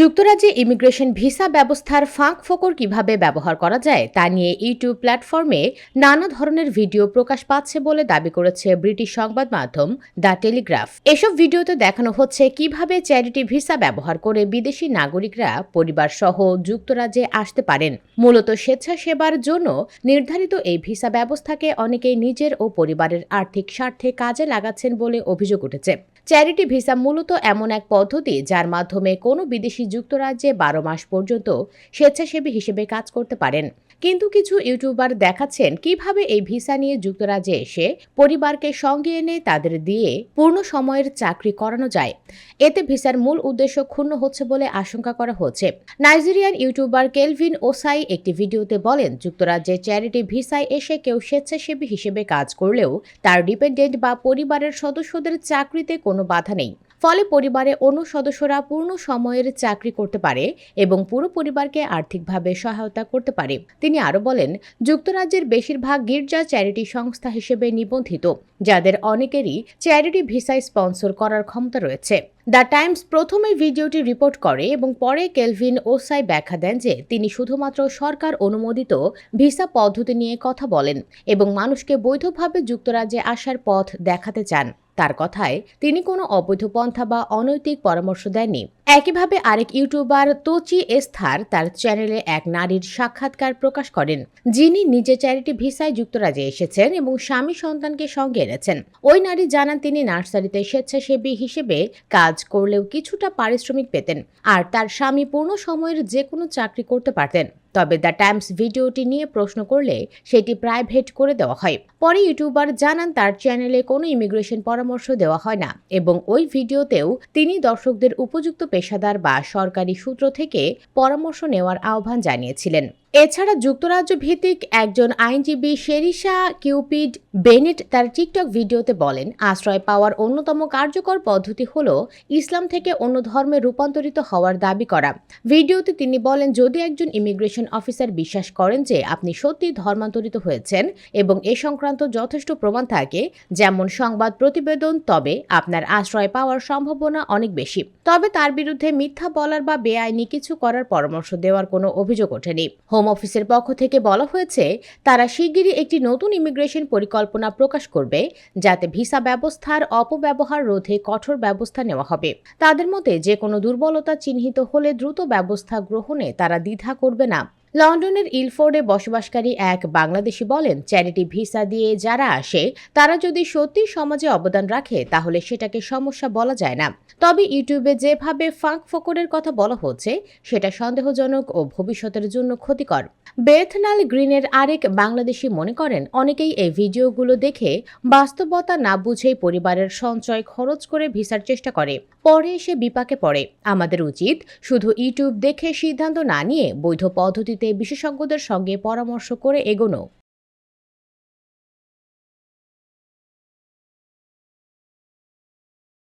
যুক্তরাজ্যে immigration visa ব্যবস্থার ফাঁক ফোকর কীভাবে ব্যবহার করা যায় তা নিয়ে ইউটিউব প্ল্যাটফর্মে নানা ধরনের ভিডিও প্রকাশ পাচ্ছে বলে দাবি করেছে ব্রিটিশ সংবাদ মাধ্যম দ্য টেলিগ্রাফ। এসব ভিডিওতে দেখানো হচ্ছে কীভাবে চ্যারিটি ভিসা ব্যবহার করে বিদেশি নাগরিকরা পরিবার সহ যুক্তরাজ্যে আসতে পারেন। মূলত স্বেচ্ছাসেবার জন্য নির্ধারিত এই ভিসা ব্যবস্থাকে অনেকেই নিজের ও পরিবারের আর্থিক স্বার্থে কাজে লাগাচ্ছেন বলে অভিযোগ উঠেছে। চ্যারিটি ভিসা মূলত এমন এক পদ্ধতি যার মাধ্যমে কোনো বিদেশি যুক্তরাজ্যে বারো মাস পর্যন্ত স্বেচ্ছাসেবী হিসেবে কাজ করতে পারেন। কিন্তু কিছু ইউটিউবার দেখাচ্ছেন কীভাবে এই ভিসা নিয়ে যুক্তরাজ্যে এসে পরিবারকে সঙ্গে এনে তাদের দিয়ে পূর্ণ সময়ের চাকরি করানো যায়। এতে ভিসার মূল উদ্দেশ্য ক্ষুণ্ণ হচ্ছে বলে আশঙ্কা করা হচ্ছে। নাইজেরিয়ান ইউটিউবার কেলভিন ওসাই একটি ভিডিওতে বলেন, যুক্তরাজ্যে চ্যারিটি ভিসায় এসে কেউ স্বেচ্ছাসেবী হিসেবে কাজ করলেও তার ডিপেন্ডেন্ট বা পরিবারের সদস্যদের চাকরিতে কোনো বাধা নেই। ফলে পরিবারে অন্য সদস্যরা পূর্ণ সময়ের চাকরি করতে পারে এবং পুরো পরিবারকে আর্থিকভাবে সহায়তা করতে পারে। তিনি আরও বলেন, যুক্তরাজ্যের বেশিরভাগ গির্জা চ্যারিটি সংস্থা হিসেবে নিবন্ধিত, যাদের অনেকেরই চ্যারিটি ভিসায় স্পন্সর করার ক্ষমতা রয়েছে। দ্য টাইমস প্রথমে ভিডিওটি রিপোর্ট করে এবং পরে কেলভিন ওসাই ব্যাখ্যা দেন যে তিনি শুধুমাত্র সরকার অনুমোদিত ভিসা পদ্ধতি নিয়ে কথা বলেন এবং মানুষকে বৈধভাবে যুক্তরাজ্যে আসার পথ দেখাতে চান। তার কথায় তিনি কোনো অবৈধ পন্থা বা অনৈতিক পরামর্শ দেননি। একইভাবে আরেক ইউটিউবার তোচি এস্থার তার চ্যানেলে এক নারীর সাক্ষাৎকার প্রকাশ করেন, যিনি নিজে চ্যারিটি ভিসায় যুক্তরাজ্যে এসেছেন এবং স্বামী সন্তানকে সঙ্গে এনেছেন। ওই নারী জানান তিনি নার্সারিতে স্বেচ্ছাসেবী হিসেবে কাজ করলেও কিছুটা পারিশ্রমিক পেতেন, আর তার স্বামী পূর্ণ সময়ের যে কোনো চাকরি করতে পারতেন। তবে দ্য টাইমস ভিডিওটি নিয়ে প্রশ্ন করলে সেটি প্রাইভেট করে দেওয়া হয়। পরে ইউটিউবার জানান তার চ্যানেলে কোনো ইমিগ্রেশন পরামর্শ দেওয়া হয় না এবং ওই ভিডিওতেও তিনি দর্শকদের উপযুক্ত পেশাদার বা সরকারি সূত্র থেকে পরামর্শ নেওয়ার আহ্বান জানিয়েছিলেন। এছাড়া যুক্তরাজ্য ভিত্তিক একজন আইনজীবী শেরিশা কিউপিড বেনেট তার টিকটক ভিডিওতে বলেন, আশ্রয় পাওয়ার অন্যতম কার্যকর পদ্ধতি হল ইসলাম থেকে অন্য ধর্মে রূপান্তরিত হওয়ার দাবি করা। ভিডিওতে তিনি বলেন, যদি একজন ইমিগ্রেশন অফিসার বিশ্বাস করেন যে আপনি সত্যি ধর্মান্তরিত হয়েছেন এবং এ সংক্রান্ত যথেষ্ট প্রমাণ থাকে, যেমন সংবাদ প্রতিবেদন, তবে আপনার আশ্রয় পাওয়ার সম্ভাবনা অনেক বেশি। তবে তার বিরুদ্ধে মিথ্যা বলার বা বেআইনি কিছু করার পরামর্শ দেওয়ার কোনো অভিযোগ ওঠেনি। হোম অফিসের পক্ষ থেকে বলা হয়েছে, তারা শিগগিরই একটি নতুন ইমিগ্রেশন পরিকল্পনা প্রকাশ করবে, যাতে ভিসা ব্যবস্থার অপব্যবহার রোধে কঠোর ব্যবস্থা নেওয়া হবে। তাদের মতে যে কোনো দুর্বলতা চিহ্নিত হলে দ্রুত ব্যবস্থা গ্রহণে তারা দ্বিধা করবে না। লন্ডনের ইলফোর্ডে বসবাসকারী এক বাংলাদেশি বলেন চ্যারিটি ভিসা দিয়ে যারা আসে, তারা যদি সত্যি সমাজে অবদান রাখে, তাহলে সেটাকে সমস্যা বলা যায় না। তবে ইউটিউবে যেভাবে ফাঁক ফকরের কথা বলা হচ্ছে, সেটা সন্দেহজনক ও ভবিষ্যতের জন্য ক্ষতিকর। বেথনাল গ্রিনের আরেক বাংলাদেশি মনে করেন, অনেকেই এই ভিডিওগুলো দেখে বাস্তবতা না বুঝেই পরিবারের সঞ্চয় খরচ করে ভিসার চেষ্টা করে। পরে এসে বিপাকে পড়ে। আমাদের উচিত শুধু ইউটিউব দেখে সিদ্ধান্ত না নিয়ে বৈধ পদ্ধতিতে বিশেষজ্ঞদের সঙ্গে পরামর্শ করে এগোনো।